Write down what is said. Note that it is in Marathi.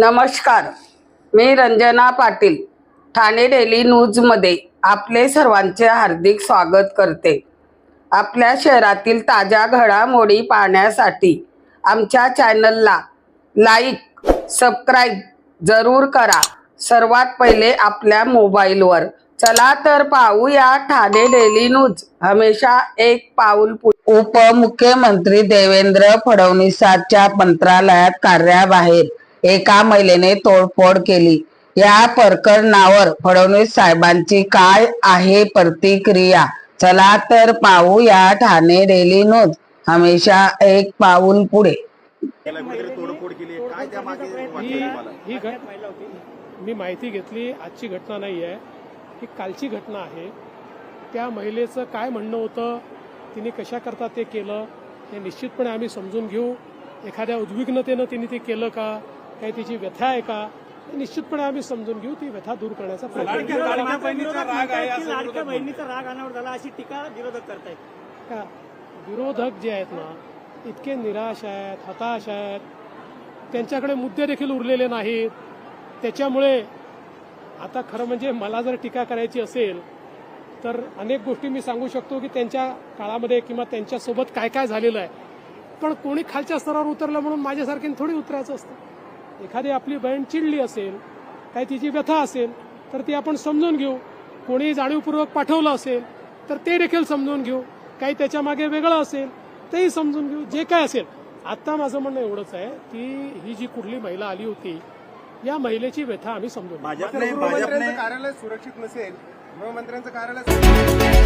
नमस्कार. मी रंजना पाटील ठाणे डेली न्यूजमध्ये आपले सर्वांचे हार्दिक स्वागत करते. आपल्या शहरातील ताज्या घडामोडी पाहण्यासाठी आमच्या चॅनलला लाईक सबस्क्राईब जरूर करा. सर्वात पहिले आपल्या मोबाईलवर चला तर पाहूया ठाणे डेली न्यूज. हमेशा एक पाऊल उपमुख्यमंत्री देवेंद्र फडणवीसांच्या मंत्रालयात कार्याबाहेर एका महिलेने तोडफोड केली. या प्रकरणावर फडणवीस साहेबांची काय आहे प्रतिक्रिया? चला तर पाहूया ठाणे डेली न्यूज हमेशा एक पाऊल पुढे. ही मी माहिती घेतली. आजची घटना नाही आहे. ही कालची घटना आहे. त्या महिलेचं काय म्हणणं होतं? तिने कशा करता ते केलं? हे निश्चितपणे आम्ही समजून घेऊ. एखाद्या उद्विग्नतेनं तिने ते केलं का? काही तिची व्यथा आहे का? निश्चितपणे आम्ही समजून घेऊ ती व्यथा दूर करण्याचा प्रयत्न करू. लाडक्या बहिणीचा राग आहे असं लाडक्या बहिणीचा राग अनावर झाला अशी टीका विरोधक करतायत. का? विरोधक जे आहेत ना इतके निराश आहेत हताश आहेत. त्यांच्याकडे मुद्दे देखील उरलेले नाहीत. त्याच्यामुळे आता खरं म्हणजे मला जर टीका करायची असेल तर अनेक गोष्टी मी सांगू शकतो की त्यांच्या काळामध्ये किंवा त्यांच्यासोबत काय काय झालेलं आहे. पण कोणी खालच्या स्तरावर उतरलं म्हणून माझ्यासारखी थोडी उतरायचं असतं. एखादी आपली बहीण चिडली असेल काही तिची व्यथा असेल तर ती आपण समजून घेऊ. कोणी जाणीवपूर्वक पाठवलं असेल तर ते देखील समजून घेऊ. काही त्याच्यामागे वेगळं असेल तेही समजून घेऊ. जे काय असेल. आता माझं म्हणणं एवढंच आहे की ही जी कुठली महिला आली होती या महिलेची व्यथा आम्ही समजून कार्यालय सुरक्षित नसेल गृहमंत्र्यांचं कार्यालय